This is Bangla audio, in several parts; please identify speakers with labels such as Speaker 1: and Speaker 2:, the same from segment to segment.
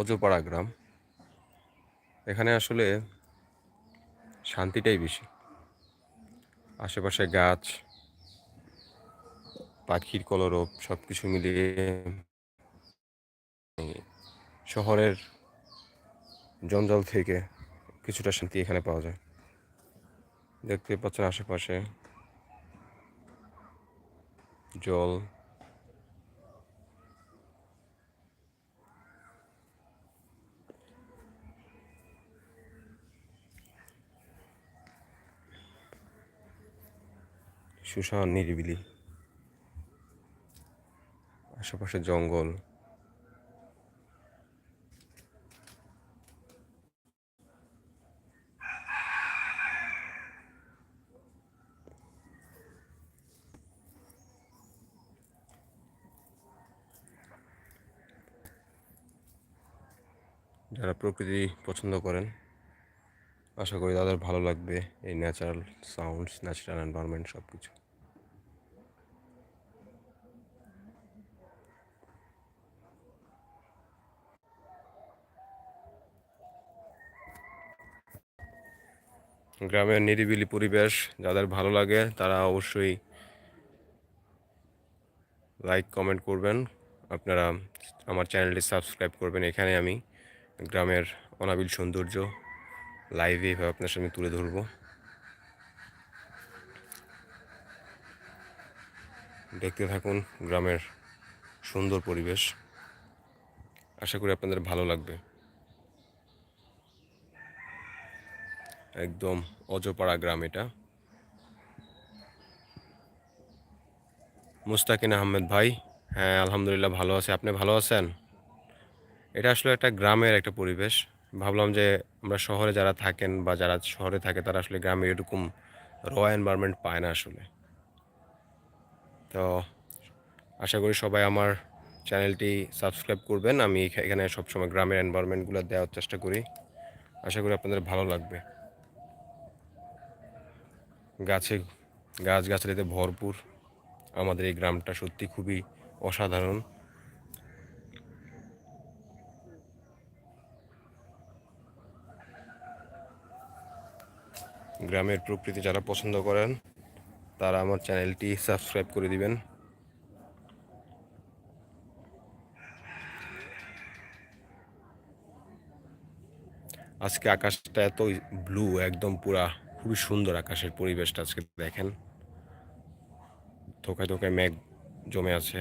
Speaker 1: অজপাড়া গ্রাম। এখানে আসলে শান্তিটাই বেশি। আশেপাশে গাছ, পাখির কলরব সব কিছু মিলিয়ে শহরের জঞ্জাল থেকে কিছুটা শান্তি এখানে পাওয়া যায়। দেখতে পাচ্ছেন আশেপাশে জল সুশান, নিরিবিলি। আশেপাশে জঙ্গল। যারা প্রকৃতি পছন্দ করেন, আশা করি তাদের ভালো লাগবে এই ন্যাচারাল সাউন্ডস ন্যাচারাল এনভায়রনমেন্ট সব কিছু গ্রামের নিরিবিলি পরিবেশ, যাদের ভালো লাগে, তারা অবশ্যই লাইক কমেন্ট করবেন। আপনারা আমার চ্যানেলটি সাবস্ক্রাইব করবেন। এখানে আমি গ্রামের অনাবিল সৌন্দর্য লাইভে এভাবে আপনার সামনে তুলে ধরব। দেখতে থাকুন গ্রামের সুন্দর পরিবেশ। আশা করি আপনাদের ভালো লাগবে। একদম অজপাড়া গ্রাম এটা। মুস্তাকিন আহমেদ ভাই হ্যাঁ আলহামদুলিল্লাহ ভালো আছে। আপনি ভালো আছেন? এটা আসলে একটা গ্রামের একটা পরিবেশ। ভাবলাম যে আমরা শহরে যারা থাকেন বা যারা শহরে থাকে, তারা আসলে গ্রামে এরকম র এনভায়রনমেন্ট পায় না আসলে। তো আশা করি সবাই আমার চ্যানেলটি সাবস্ক্রাইব করবেন। আমি এখানে সবসময় গ্রামের এনভায়রনমেন্টগুলো দেওয়ার চেষ্টা করি। আশা করি আপনাদের ভালো লাগবে। গাছে, গাছগাছালিতে ভরপুর। আমাদের এই গ্রামটা সত্যি খুবই অসাধারণ। গ্রামের প্রকৃতি যারা পছন্দ করেন, তারা আমার চ্যানেলটি সাবস্ক্রাইব করে দিবেন। আজকে আকাশটা এত ব্লু একদম পুরা খুবই সুন্দর আকাশের পরিবেশটা আজকে দেখেন। থোকায় থোকায় মেঘ জমে আছে।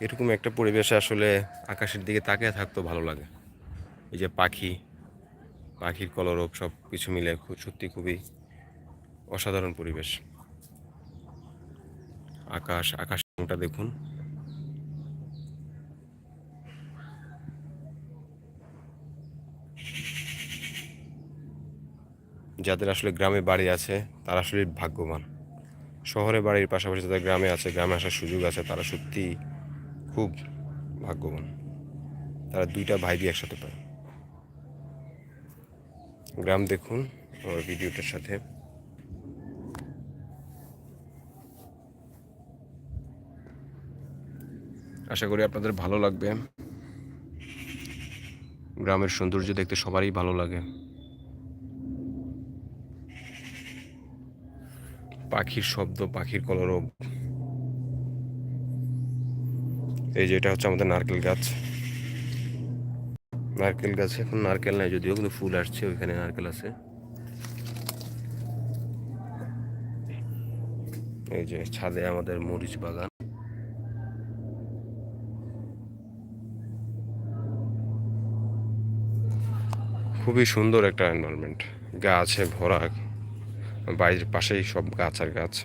Speaker 1: এরকম একটা পরিবেশে আসলে আকাশের দিকে তাকিয়ে থাকতো ভালো লাগে। এই যে পাখি, পাখির কলরব সব কিছু মিলে সত্যি খুবই অসাধারণ পরিবেশ। আকাশ, আকাশটা দেখুন। যাদের আসলে গ্রামে বাড়ি আছে, তারা আসলে ভাগ্যবান। শহরে বাড়ির পাশাপাশি যাদের গ্রামে আছে, গ্রামে আসার সুযোগ আছে, তারা সত্যি খুব ভাগ্যবান। তারা দুইটা ভাই দিয়ে একসাথে পায়। গ্রাম দেখুন আমার ভিডিওটার সাথে। আশা করি আপনাদের ভালো লাগবে। গ্রামের সৌন্দর্য দেখতে সবারই ভালো লাগে। পাখির শব্দ, পাখির কলরব। এই যে এটা হচ্ছে আমাদের নারকেল গাছ। নারকেল গাছে এখন নারকেল নাই, যদিও কিন্তু ফুল আসছে, ওইখানে নারকেল আছে। এই যে ছাদে আমাদের মরিচ বাগান। খুবই সুন্দর একটা এনভায়রনমেন্ট গাছে ভরা বাইরের পাশেই সব গাছ আর গাছ।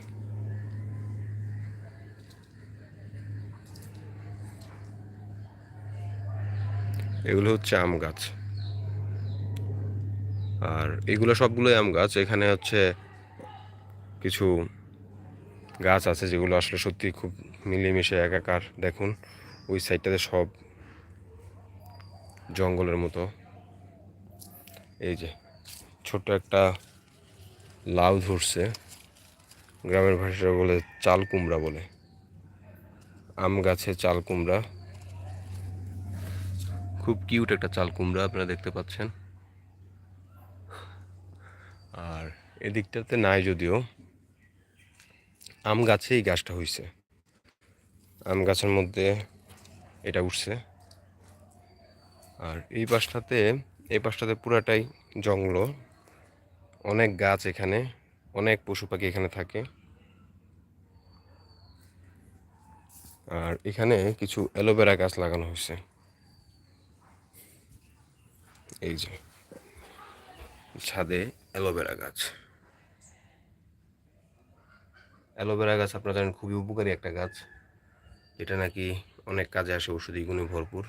Speaker 1: এগুলো হচ্ছে আম গাছ। আর এগুলো সবগুলোই আম গাছ। এখানে হচ্ছে কিছু গাছ আছে যেগুলো আসলে সত্যি খুব মিলেমিশে একাকার। দেখুন, ওই সাইডটাতে সব জঙ্গলের মতো। এই যে, ছোট্ট একটা লাউ ধরছে, গ্রামের ভাষায় বলে চাল কুমড়া বলে। আম গাছে চাল কুমড়া। খুব কিউট একটা চাল কুমড়া আপনারা দেখতে পাচ্ছেন। আর এদিকটাতে নাই যদিও, আম গাছেই গাছটা হইছে। আম গাছের মধ্যে এটা উঠছে। আর এই পাশটাতে এই পাশটাতে পুরাটাই জঙ্গল। অনেক গাছ এখানে, অনেক পশু পাখি এখানে থাকে। আর এখানে কিছু অ্যালোভেরা গাছ লাগানো হয়েছে। এই যে, ছাদে অ্যালোভেরা গাছ। অ্যালোভেরা গাছ আপনারা জানেন খুবই উপকারী একটা গাছ। এটা নাকি অনেক কাজে আসে ওষুধি গুণে ভরপুর।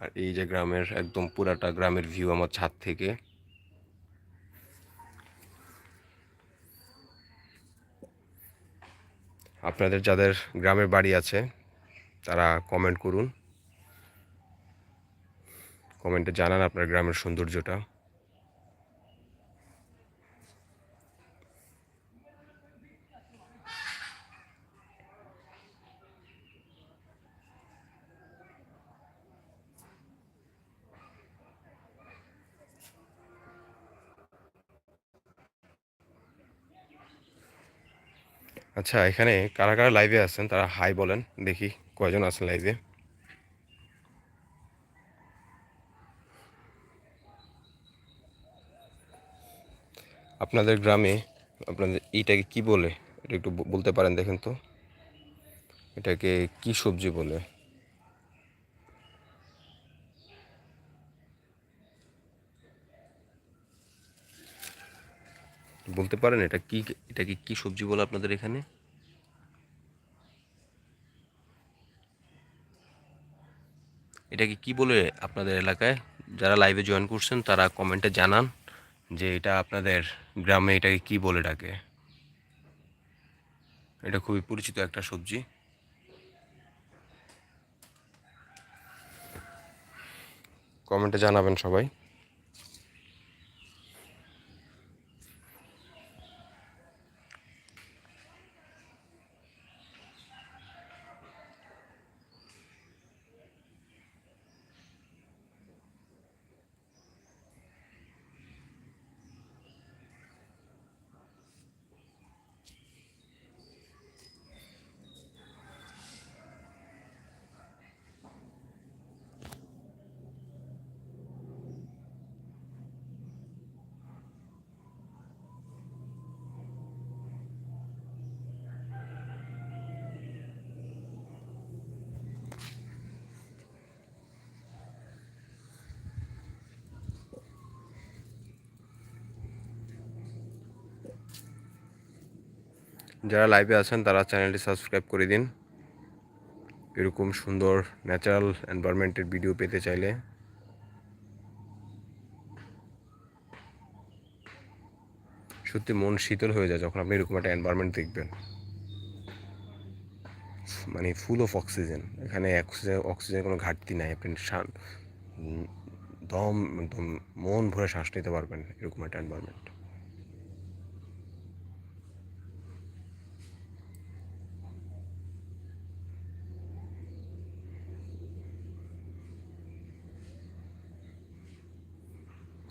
Speaker 1: আর এই যে গ্রামের, একদম পুরাটা গ্রামের ভিউ আমার ছাদ থেকে। আপনাদের যাদের গ্রামের বাড়ি আছে তারা কমেন্ট করুন। কমেন্টে জানান আপনার গ্রামের সৌন্দর্যটা। আচ্ছা এখানে কারা কারা লাইভে আছেন? তারা হাই বলেন, দেখি কয়জন আছেন লাইভে আপনাদের গ্রামে আপনাদের এইটাকে কি বলে? এটা একটু বলতে পারেন দেখেন তো। এটাকে কি সবজি বলে? বলতে পারেন? এটা কি এটাকে কি সবজি বলে আপনাদের এখানে? এটাকে কি বলে আপনাদের এলাকায়? যারা লাইভে জয়েন করছেন, তারা কমেন্টে জানান যে এটা আপনাদের গ্রামে এটাকে কি বলে ডাকে। এটা খুবই পরিচিত একটা সবজি। কমেন্টে জানাবেন সবাই। যারা লাইভে আছেন, তারা চ্যানেলটি সাবস্ক্রাইব করে দিন। এরকম সুন্দর ন্যাচারাল এনভায়রনমেন্টের ভিডিও পেতে চাইলে। সত্যি মন শীতল হয়ে যায় যখন আপনি এরকম একটা এনভায়রনমেন্ট দেখবেন। মানে ফুল অফ অক্সিজেন এখানে অক্সিজেন অক্সিজেনের কোনো ঘাটতি নাই। আপনি দম একদম মন ভরে শ্বাস নিতে পারবেন এরকম একটা এনভায়রনমেন্ট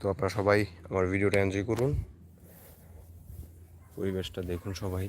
Speaker 1: তো আপনারা সবাই আমার ভিডিওটা এনজয় করুন। পরিবেশটা দেখুন সবাই।